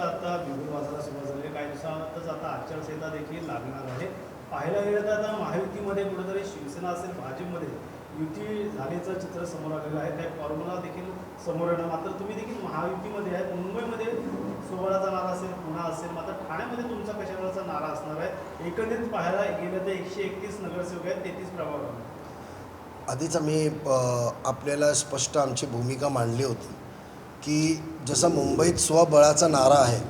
निवडणुकीचा आता बिगुल वाजायला सुरुवात झाली आहे. काही दिवसातच आता आचारसंहिता देखील लागणार आहे. पाहायला गेलं तर आता महायुतीमध्ये कुठेतरी शिवसेना असेल भाजपमध्ये युती झाल्याचं चित्र समोर आलेलं आहे. त्या फॉर्म्युला देखील समोर येणार. मात्र तुम्ही देखील महायुतीमध्ये आहेत मुंबईमध्ये सोबळाचा नारा असेल पुणा असेल. मात्र ठाण्यामध्ये तुमचा कशावरचा नारा असणार आहे? एकंदरीत पाहायला गेलं तर एकशे एकतीस नगरसेवक आहेत. तेहतीस प्रभाग आधीच आम्ही आपल्याला स्पष्ट आमची भूमिका मांडली होती. की जसं मुंबईत स्वबळाचा नारा आहे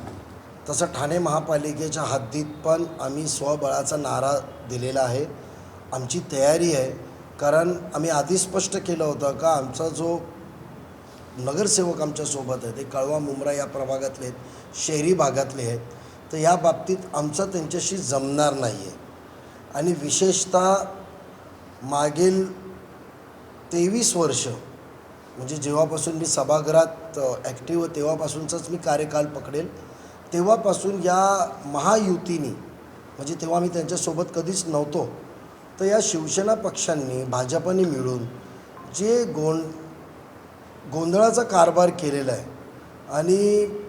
तसं ठाणे महापालिकेच्या हद्दीत पण आम्ही स्वबळाचा नारा दिलेला आहे. आमची तयारी आहे. कारण आम्ही आधी स्पष्ट केलं होतं का आमचा जो नगरसेवक आमच्यासोबत आहे ते कळवा मुंब्रा या प्रभागातले आहेत शहरी भागातले आहेत तर या बाबतीत आमचं त्यांच्याशी जमणार नाही आहे. आणि विशेषतः मागील तेवीस वर्ष म्हणजे जेव्हापासून मी सभागृहात ॲक्टिव्ह तेव्हापासूनचाच मी कार्यकाल पकडेल. तेव्हापासून या महायुतीनी म्हणजे तेव्हा मी त्यांच्यासोबत कधीच नव्हतो तर या शिवसेना पक्षांनी भाजपाने मिळून जे गों गोंधळाचा कारभार केलेला आहे आणि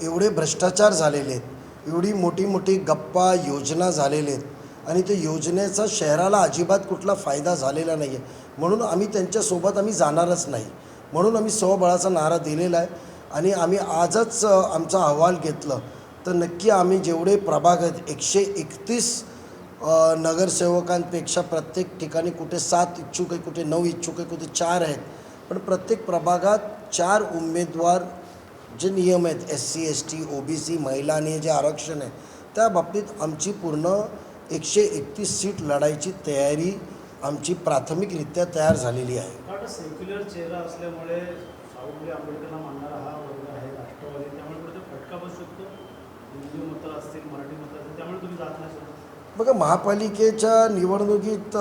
एवढे भ्रष्टाचार झालेले आहेत एवढी मोठी मोठी गप्पा योजना झालेले आहेत आणि त्या योजनेचा शहराला अजिबात कुठला फायदा झालेला नाही आहे म्हणून आम्ही त्यांच्यासोबत आम्ही जाणारच नाही. म्हणून आम्ही स्वबळाचा नारा दिलेला आहे. आणि आम्ही आजच आमचा अहवाल घेतलं. तर नक्की आम्ही जेवढे प्रभाग आहेत एकशे एकतीस नगरसेवकांपेक्षा प्रत्येक ठिकाणी कुठे सात इच्छुक आहे कुठे नऊ इच्छुक आहे कुठे चार आहेत. पण प्रत्येक प्रभागात चार उमेदवार जे नियम आहेत S C S T O B C महिला आणि जे आरक्षण आहे त्या बाबतीत आमची पूर्ण एकशे एकतीस सीट लढायची तयारी आमची प्राथमिकरित्या तयार झालेली आहे कारण सेक्युलर चेहरा असल्यामुळे शाहू आंबेडकरला मानणारा हा वर्ग आहे राष्ट्रवादी त्यामुळे कुठे फटका बसू शकतो हिंदू मतं असतील मराठी मतं असतील त्यामुळे तुम्ही जात नाही बघा महापालिकेच्या निवडणुकीत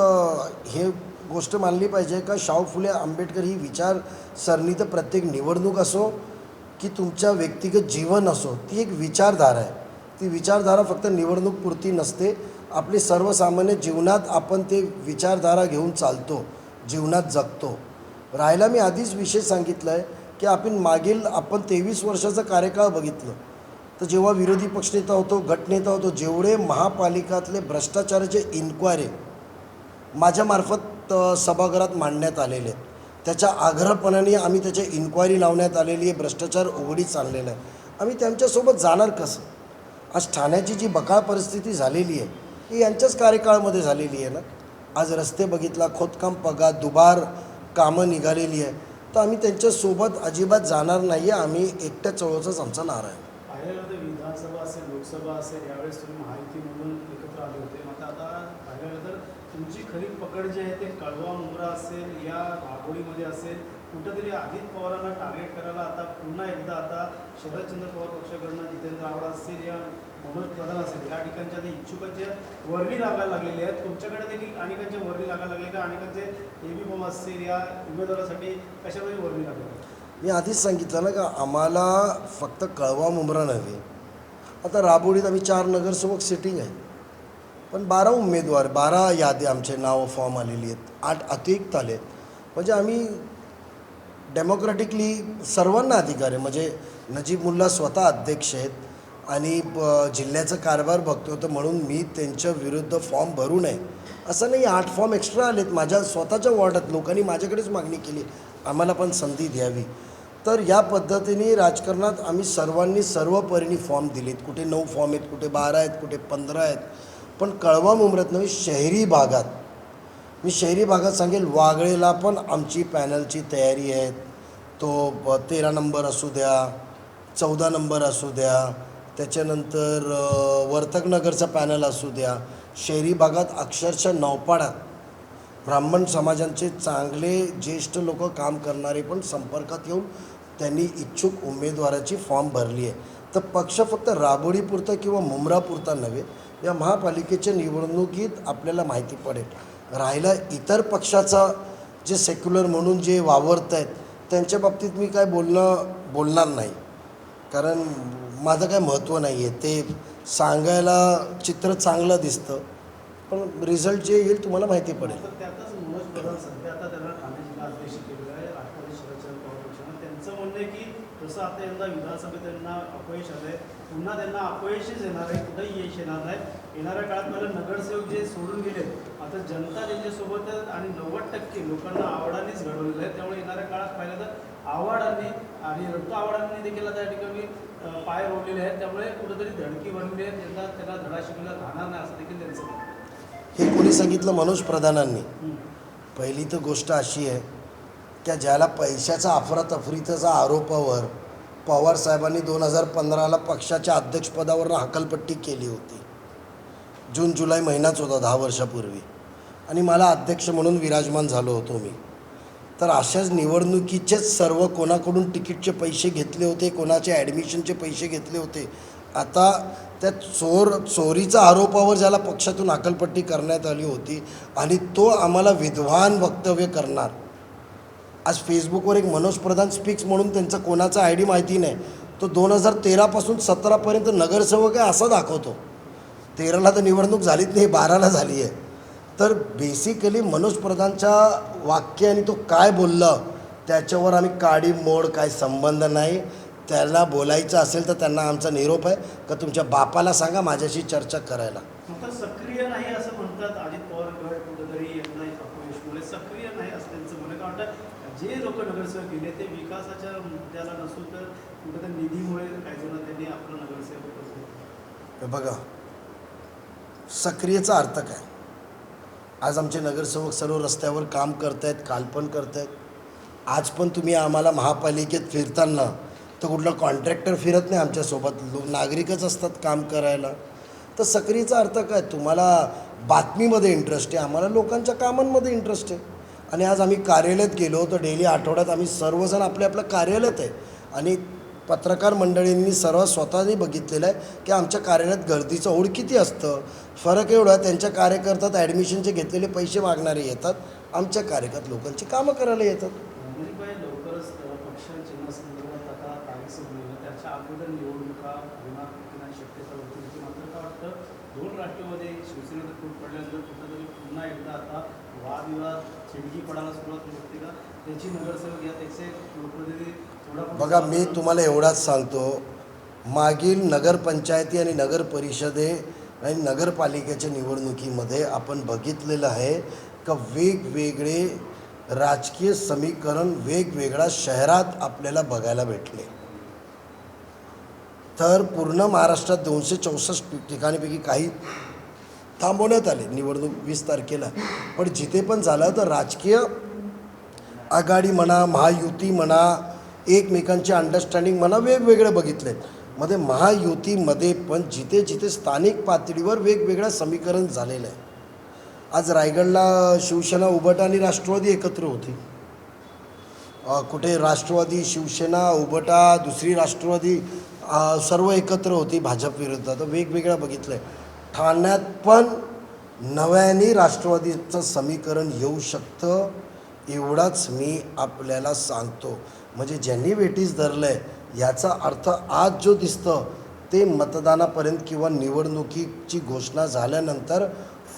हे गोष्ट मानली पाहिजे का? शाहू फुले आंबेडकर ही विचारसरणी तर प्रत्येक निवडणूक असो की तुमच्या व्यक्तिगत जीवन असो ती एक विचारधारा आहे. ती विचारधारा फक्त निवडणूक पुरती नसते. आपली सर्वसामान्य जीवनात आपण ते विचारधारा घेऊन चालतो जीवनात जगतो. राहायला मी आधीच विशेष सांगितलं आहे की आपण मागील आपण तेवीस वर्षाचा कार्यकाळ बघितलं. तर जेव्हा विरोधी पक्षनेता होतो गटनेता होतो जेवढे महापालिकातले भ्रष्टाचाराचे इन्क्वायरी माझ्यामार्फत सभागृहात मांडण्यात आलेले आहेत. त्याच्या आग्रहपणाने आम्ही त्याच्या इन्क्वायरी लावण्यात आलेली आहे. भ्रष्टाचार उघडीच आणलेला आहे. आम्ही त्यांच्यासोबत जाणार कसं? आज ठाण्याची जी बकाळ परिस्थिती झालेली आहे ही यांच्याच कार्यकाळामध्ये झालेली आहे ना? आज रस्ते बघितला खोदकाम पगा दुबार कामं निघालेली आहे. तर आम्ही त्यांच्यासोबत अजिबात जाणार नाही आहे आम्ही एकट्या चळवळचाच आमचा नारा आहे पाहिलं गेलं तर विधानसभा असेल लोकसभा असेल यावेळेस तुम्ही महायुतीमधून एकत्र आले होते. मात्र आता पाहिलं तर तुमची खरी पकड जी आहे ते कळवा मुंब्रा असेल या राबोळीमध्ये असेल कुठंतरी अजित पवारांना टार्गेट करायला आता पुन्हा एकदा आता शरदचंद्र पवार पक्षाकडनं जितेंद्र आव्हाड असतील या मनोज प्रधान असेल या ठिकाणच्या इच्छुकांच्या वर्णी लागायला लागलेले आहेत. तुमच्याकडे देखील अनेकांच्या वर्णी लागायला लागले का अनेकांचे एबी फॉर्म असतील या उमेदवारासाठी कशामध्ये वर्णी लागले मी आधीच सांगितलं ना का आम्हाला फक्त कळवा मुंब्रा नव्हे आता राबोडीत आम्ही चार नगरसेवक सिटिंग आहे. पण बारा उमेदवार बारा यादी आमचे नावं फॉर्म आलेली आहेत. आठ अतिरिक्त आले आहेत. म्हणजे आम्ही डेमोक्रॅटिकली सर्वांना अधिकार आहे. म्हणजे नजीब मुल्ला स्वतः अध्यक्ष आहेत. आणि ब- जिल्ह्याचा कारभार बघतो तर म्हणून मी त्यांच्या विरुद्ध फॉर्म भरू नये. असं नाही आठ फॉर्म एक्स्ट्रा आलेत. माझ्या स्वतःच्या वॉर्डात लोकांनी माझ्याकडेच मागणी केली. आम्हाला पण संधी द्यावी. तर या पद्धतीने राजकारणात आम्ही सर्वांनी सर्व परीने फॉर्म दिलेत. कुठे नऊ फॉर्म आहेत कुठे बारा आहेत कुठे पंधरा आहेत. पण कळवा मुंब्र्यात नव्हे शहरी भागात. मी शहरी भागात सांगेल वागळेला पण आमची पॅनलची तयारी आहे. तो तेरा नंबर असू द्या चौदा नंबर असू द्या त्याच्यानंतर वर्तकनगरचा पॅनल असू द्या. शहरी भागात अक्षरशः नौपाडात ब्राह्मण समाजांचे चांगले ज्येष्ठ लोक काम करणारे पण संपर्कात येऊन त्यांनी इच्छुक उमेदवाराची फॉर्म भरली आहे. तर पक्ष फक्त राबोडीपुरता किंवा मुमरापुरता नव्हे या महापालिकेच्या निवडणुकीत आपल्याला माहिती पडेल. राहिला इतर पक्षाचा जे सेक्युलर म्हणून जे वावरत आहेत त्यांच्या बाबतीत मी काय बोलणं बोलणार नाही. कारण माझं काय महत्त्व नाही आहे ते सांगायला चित्र चांगलं दिसतं पण रिझल्ट जे येईल तुम्हाला माहिती पडेल तर त्यातच मनोज प्रधान सध्या आता त्यांना ठाणे जिल्हा अध्यक्ष केलेलं आहे राष्ट्रवादी शरदचंद्र पवार पक्षानं त्यांचं म्हणणं आहे की तसं आता यंदा विधानसभेत त्यांना अपयश आलंय पुन्हा त्यांना अपयशच येणार आहे कुठंही यश येणार नाही. येणाऱ्या काळात मला नगरसेवक जे सोडून गेले आता जनता त्यांच्यासोबत आहे आणि नव्वद टक्के लोकांना आवडानेच घडवलेलं आहे. त्यामुळे येणाऱ्या काळात पाहिलं तर आव्हाडांनी आणि रक्त आव्हाडांनी देखील आता या ठिकाणी पाय रोवलेले आहेत. त्यामुळे कुठेतरी धडकी बनवली आहे. त्यांना त्यांना धडा शिकवला राहणार नाही असं देखील त्यांचं आहे. हे कोणी सांगितलं? मनोज प्रधानांनी. पहिली तर गोष्ट अशी आहे त्या ज्याला पैशाचा अफरातफरीचा आरोपावर पवार साहेबांनी दोन हजार पंधराला पक्षाच्या अध्यक्षपदावरून हकलपट्टी केली होती. जून जुलै महिनाच होता दहा वर्षापूर्वी. आणि मला अध्यक्ष म्हणून विराजमान झालो होतो मी. तर अशाच निवडणुकीचेच सर्व कोणाकडून तिकीटचे पैसे घेतले होते कोणाचे ॲडमिशनचे पैसे घेतले होते आता त्या चोर चोरीचा आरोपावर ज्याला पक्षातून अकलपट्टी करण्यात आली होती आणि तो आम्हाला विद्वान वक्तव्य करणार. आज फेसबुकवर एक मनोज प्रधान स्पीक्स म्हणून त्यांचा कोणाचा आय डी माहिती नाही. तो दोन हजार तेरापासून सतरापर्यंत नगरसेवक आहे असा दाखवतो. तेराला तर निवडणूक झालीच नाही बाराला झाली आहे. तर बेसिकली मनोज प्रधानच्या वाक्य आणि तो काय बोलला त्याच्यावर आम्ही काडी मोड काय संबंध नाही. त्याला बोलायचं असेल तर त्यांना आमचा निरोप आहे. का तुमच्या बापाला सांगा माझ्याशी चर्चा करायला. सक्रिय नाही असं म्हणतात अजित पवार गट कुठेतरी यंदा अपयशमुळे सक्रिय नाही असं त्यांचं म्हणणं का वाटतं जे लोक नगरसेवक गेले ते विकासाच्या मुद्द्याला नसून तर कुठेतरी निधीमुळे काही जण त्यांनी आपलं नगरसेवक बघा सक्रियचा अर्थ काय? आज आमचे नगरसेवक सर्व रस्त्यावर काम करत आहेत काल पण करत आहेत आज पण तुम्ही आम्हाला महापालिकेत फिरताना तर कुठला कॉन्ट्रॅक्टर फिरत नाही आमच्यासोबत. लोक नागरिकच असतात काम करायला. तर सक्रियचा अर्थ काय? तुम्हाला बातमीमध्ये इंटरेस्ट आहे. आम्हाला लोकांच्या कामांमध्ये इंटरेस्ट आहे. आणि आज आम्ही कार्यालयात गेलो तर डेली आठवड्यात आम्ही सर्वजण आपल्या आपलं कार्यालयात आहे. आणि पत्रकार मंडळींनी सर्व स्वतःने बघितलेलं आहे की आमच्या कार्यालयात गर्दीचं ओढ किती असतं. फरक एवढा त्यांच्या कार्यकर्त्यात ॲडमिशनचे घेतलेले पैसे मागणारे येतात. आमच्या कार्यकर्त्यात लोकांची कामं करायला येतात म्हणजे काय लवकरच अ, पक्ष चिन्हासंदर्भात आता काहीच होईल त्याच्या अगोदर निवडणुका होणार की नाही शक्यता होती होती मात्र काय वाटतं दोन राष्ट्रवादी शिवसेनेचा फूट पडल्यानंतर कुठंतरी पुन्हा एकदा आता वादविवाद चिडकी पडायला सुरुवात होते का? त्याची नगरसेवक या त्याचे लोकप्रतिनिधी थोडा बघा मी तुम्हाला एवढाच सांगतो. मागील नगरपंचायती आणि नगर परिषदे आणि नगरपालिकेच्या निवडणुकीमध्ये आपण बघितलेलं आहे का वेगवेगळे राजकीय समीकरण वेगवेगळ्या शहरात आपल्याला बघायला भेटले. तर पूर्ण महाराष्ट्रात दोनशे चौसष्ट ठिकाणीपैकी काही थांबवण्यात आले निवडणूक वीस तारखेला. पण जिथे पण झालं तर राजकीय आघाडी म्हणा महायुती म्हणा एकमेकांचे अंडरस्टँडिंग म्हणा वेगवेगळे बघितले मध्ये महायुतीमध्ये पण जिथे जिथे स्थानिक पातळीवर वेगवेगळं समीकरण झालेलं आहे. आज रायगडला शिवसेना उबट आणि राष्ट्रवादी एकत्र होती. कुठे राष्ट्रवादी शिवसेना उबटा दुसरी राष्ट्रवादी सर्व एकत्र होती भाजप विरुद्ध. तर वेगवेगळं बघितलं आहे ठाण्यात पण नव्याने राष्ट्रवादीचं समीकरण येऊ शकतं एवढाच मी आपल्याला सांगतो. म्हणजे ज्यांनी वेटीस धरलं आहे याचा अर्थ आज जो दिसतं ते मतदानापर्यंत किंवा निवडणुकीची घोषणा झाल्यानंतर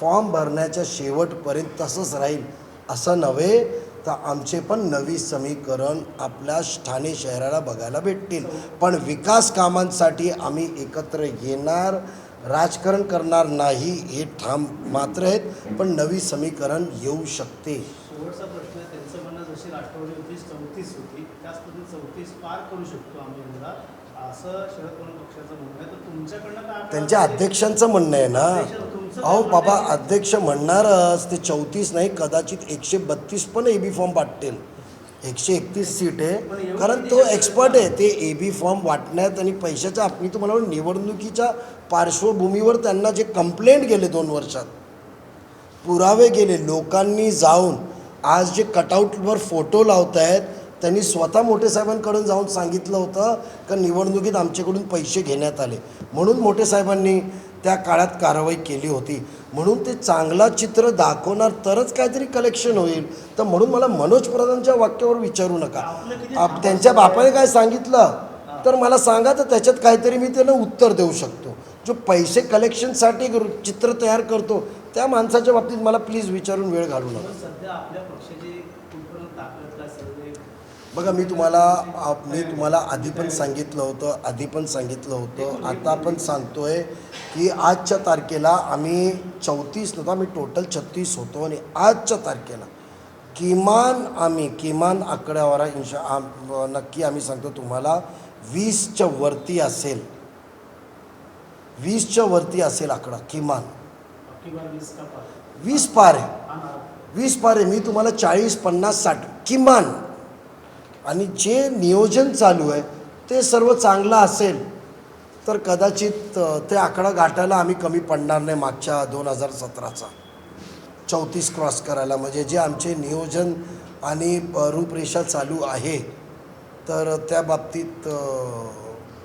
फॉर्म भरण्याच्या शेवटपर्यंत तसंच राहील असं नव्हे तर आमचे पण नवी समीकरण आपल्या ठाणे शहराला बघायला भेटतील. पण विकास कामांसाठी आम्ही एकत्र येणार राजकारण करणार नाही हे ठाम मात्र आहेत पण नवी समीकरण येऊ शकते. शेवटचा प्रश्न आहे त्यांचं म्हणणं जशी राष्ट्रवादी होती चौतीस होती त्याच पद्धतीने चौतीस पार करू शकतो आम्ही यंदा. असं शरद पवार पक्षाचं म्हणणं आहे. तर तुमच्याकडनं काय आपल्याला त्यांच्या अध्यक्षांचं म्हणणं आहे ना? अहो बाबा? अध्यक्ष म्हणणारच ते चौतीस नाही कदाचित एकशे बत्तीस पण ए बी फॉर्म वाटतील एकशे एकतीस सीट आहे. कारण तो एक्सपर्ट आहे. ते ए बी फॉर्म वाटण्यात आणि पैशाच्या मी तुम्हाला निवडणुकीच्या पार्श्वभूमीवर त्यांना जे कंप्लेंट गेले दोन वर्षात पुरावे गेले लोकांनी जाऊन आज जे कटआउटवर फोटो लावत आहेत त्यांनी स्वतः मोठे साहेबांकडून जाऊन सांगितलं होतं का निवडणुकीत आमच्याकडून पैसे घेण्यात आले. म्हणून मोठे साहेबांनी त्या काळात कारवाई केली होती. म्हणून ते चांगला चित्र दाखवणार तरच काहीतरी कलेक्शन होईल. तर म्हणून मला मनोज प्रधानच्या वाक्यावर विचारू नका. त्यांच्या बापाने काय सांगितलं? तर मला सांगा तर त्याच्यात काहीतरी मी त्याला उत्तर देऊ शकतो. जो पैसे कलेक्शनसाठी चित्र तयार करतो त्या माणसाच्या बाबतीत मला प्लीज विचारून वेळ घालू नका पण सध्या आपल्या पक्षाची कुठपर्यंत ताकद काय सर्वे बघा मी तुम्हाला मी तुम्हाला आधी पण सांगितलं होतं आधी पण सांगितलं होतं आता पण सांगतोय की आजच्या तारखेला आम्ही चौतीस नव्हतं आम्ही टोटल छत्तीस होतो आणि आजच्या तारखेला किमान आम्ही किमान आकड्यावर इंशा आम- नक्की आम्ही सांगतो तुम्हाला वीसच्या वरती असेल वीसच्या वरती असेल आकडा किमान. वीस पार? वीस पार आहे. वीस पार आहे. मी तुम्हाला चाळीस पन्नास साठ किमान. आणि जे नियोजन चालू आहे ते सर्व चांगलं असेल तर कदाचित ते आकडा गाठायला आम्ही कमी पडणार नाही मागच्या दोन हजार सतराचा चौतीस क्रॉस करायला म्हणजे जे आमचे नियोजन आणि रूपरेषा चालू आहे तर त्या बाबतीत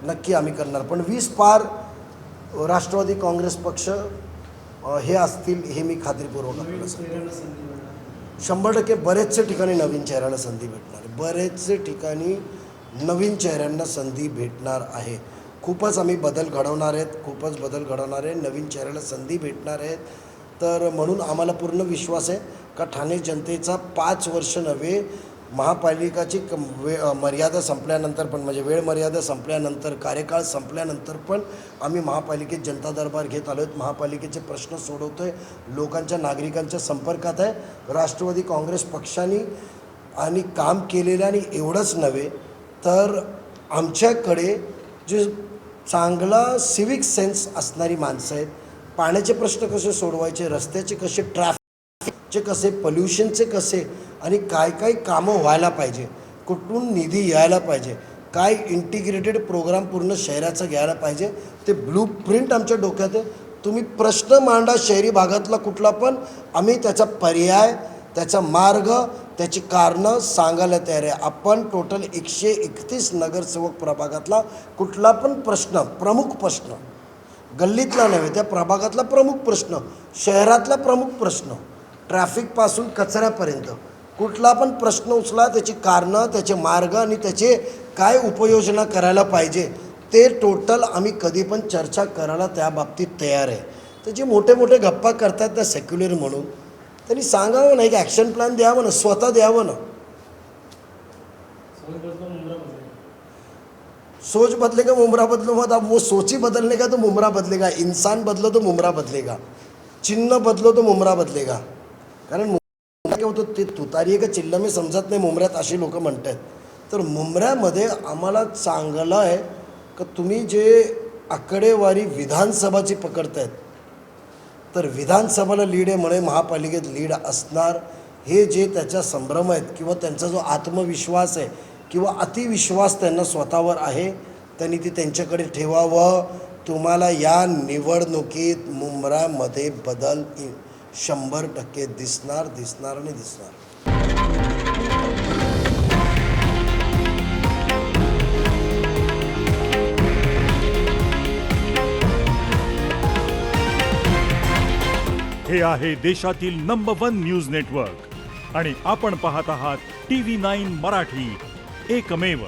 नक्की आम्ही करणार पण वीस पार राष्ट्रवादी काँग्रेस पक्ष हे असतील हे मी खात्रीपूर्वक आपल्याला सांगतो. शंभर टक्के बरेचसे ठिकाणी नवीन चेहऱ्याला संधी भेटणार आहे. बरेचसे ठिकाणी नवीन चेहऱ्यांना संधी भेटणार आहे. खूपच आम्ही बदल घडवणार आहेत खूपच बदल घडवणार आहे नवीन चेहऱ्याला संधी भेटणार आहेत. तर म्हणून आम्हाला पूर्ण विश्वास आहे का ठाणे जनतेचा पाच वर्ष नव्हे महापालिकाची कम वे मर्यादा संपल्यानंतर पण म्हणजे वेळ मर्यादा संपल्यानंतर कार्यकाळ संपल्यानंतर पण आम्ही महापालिकेत जनता दरबार घेत आलो आहेत. महापालिकेचे प्रश्न सोडवतो आहे लोकांच्या नागरिकांच्या संपर्कात आहे. राष्ट्रवादी काँग्रेस पक्षाने आणि काम केलेलं आणि एवढंच नव्हे तर आमच्याकडे जे चांगला सिविक सेन्स असणारी माणसं आहेत. पाण्याचे प्रश्न कसे सोडवायचे रस्त्याचे कसे ट्रॅफिकचे कसे पोल्युशनचे कसे आणि काय काय कामं व्हायला पाहिजे कुठून निधी यायला पाहिजे काय इंटिग्रेटेड प्रोग्राम पूर्ण शहराचा घ्यायला पाहिजे ते ब्लू प्रिंट आमच्या डोक्यात आहे. तुम्ही प्रश्न मांडा शहरी भागातला कुठला पण आम्ही त्याचा पर्याय त्याचा मार्ग त्याची कारणं सांगायला तयार आहे. आपण टोटल एकशे एकतीस नगरसेवक प्रभागातला कुठला पण प्रश्न प्रमुख प्रश्न गल्लीतला नव्हे त्या प्रभागातला प्रमुख प्रश्न शहरातला प्रमुख प्रश्न ट्रॅफिकपासून कचऱ्यापर्यंत कुठला पण प्रश्न उचला त्याची कारणं त्याचे मार्ग आणि त्याचे काय उपाययोजना करायला पाहिजे ते टोटल आम्ही कधी पण चर्चा करायला त्या बाबतीत तयार आहे. तर जे मोठे मोठे गप्पा करतात त्या सेक्युलर म्हणून त्यांनी सांगावं नाही की ॲक्शन प्लॅन द्यावं ना स्वतः द्यावं ना. सोच बदलो मुंबरा बदले सोच बदलेगा मुमरा बदलो मत अब वो सोची बदलने का तो मुमरा बदलेगा इंसान बदलो तो मुमरा बदलेगा चिन्ह बदलो तो मुमरा बदलेगा. कारण काय होतं ते तुतारी आहे का चिल्ला मी समजत नाही मुंबऱ्यात अशी लोक म्हणत आहेत तर मुंबऱ्यामध्ये आम्हाला चांगलं आहे का तुम्ही जे आकडेवारी विधानसभाची पकडतायत तर विधानसभाला लीड आहे म्हणे महापालिकेत लीड असणार. हे जे त्याच्या संभ्रम आहेत किंवा त्यांचा जो आत्मविश्वास आहे किंवा अतिविश्वास त्यांना स्वतःवर आहे त्यांनी ती त्यांच्याकडे ठेवावं. तुम्हाला या निवडणुकीत मुंबऱ्यामध्ये बदल येईल शंभर टक्के दिसणार दिसणार आणि दिसणार. हे आहे देशातील नंबर वन न्यूज नेटवर्क आणि आपण पाहत आहात टी व्ही नाईन मराठी. एकमेव.